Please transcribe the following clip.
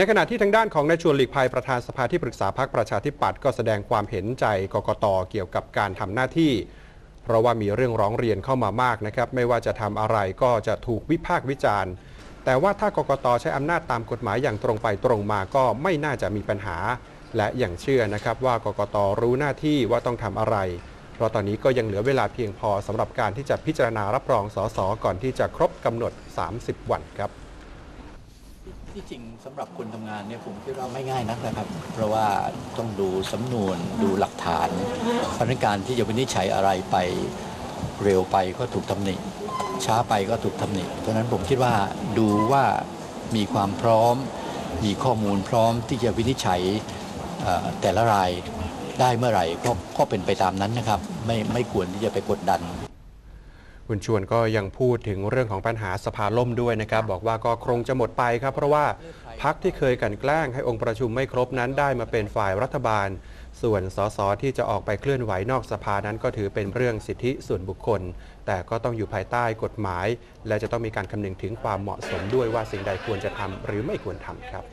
ในขณะที่ทางด้านของนายชวนหลีกภัยประธานสภาที่ปรึกษาพรรคประชาธิปัตย์ก็แสดงความเห็นใจกกตเกี่ยวกับการทำหน้าที่ เพราะว่ามีเรื่องร้องเรียนเข้ามามากนะครับ ไม่ว่าจะทำอะไรก็จะถูกวิพากษ์วิจารณ์ แต่ว่าถ้ากกตใช้อำนาจตามกฎหมายอย่างตรงไปตรงมาก็ไม่น่าจะมีปัญหา และอย่างเชื่อนะครับว่ากกตรู้หน้าที่ว่าต้องทำอะไร เพราะตอนนี้ก็ยังเหลือเวลาเพียงพอสำหรับการที่จะพิจารณารับรองสสก่อนที่จะครบกำหนด 30 วันครับ ที่จริงสำหรับคนทำงานเนี่ยผมคิดว่าไม่ง่ายนักนะครับ เพราะว่าต้องดูสำนวนดูหลักฐานเพราะนั้นการที่จะวินิจฉัยอะไรไปเร็วไปก็ถูกตำหนิช้าไปก็ถูกตำหนิเพราะนั้นผมคิดว่าดูว่ามีความพร้อม มีข้อมูลพร้อมที่จะวินิจฉัยแต่ละรายได้เมื่อไหร่ก็ก็เป็นไปตามนั้นนะครับ ไม่ไม่ควรที่จะไปกดดัน คุณชวนก็ยังพูดถึงเรื่องของปัญหาสภาล่มด้วยนะครับ บอกว่าก็คงจะหมดไปครับ เพราะว่าพักที่เคยกันแกล้งให้องค์ประชุมไม่ครบนั้นได้มาเป็นฝ่ายรัฐบาล ส่วนสสที่จะออกไปเคลื่อนไหวนอกสภานั้นก็ถือเป็นเรื่องสิทธิส่วนบุคคล แต่ก็ต้องอยู่ภายใต้กฎหมาย และจะต้องมีการคำนึงถึงความเหมาะสมด้วยว่าสิ่งใดควรจะทำหรือไม่ควรทำครับ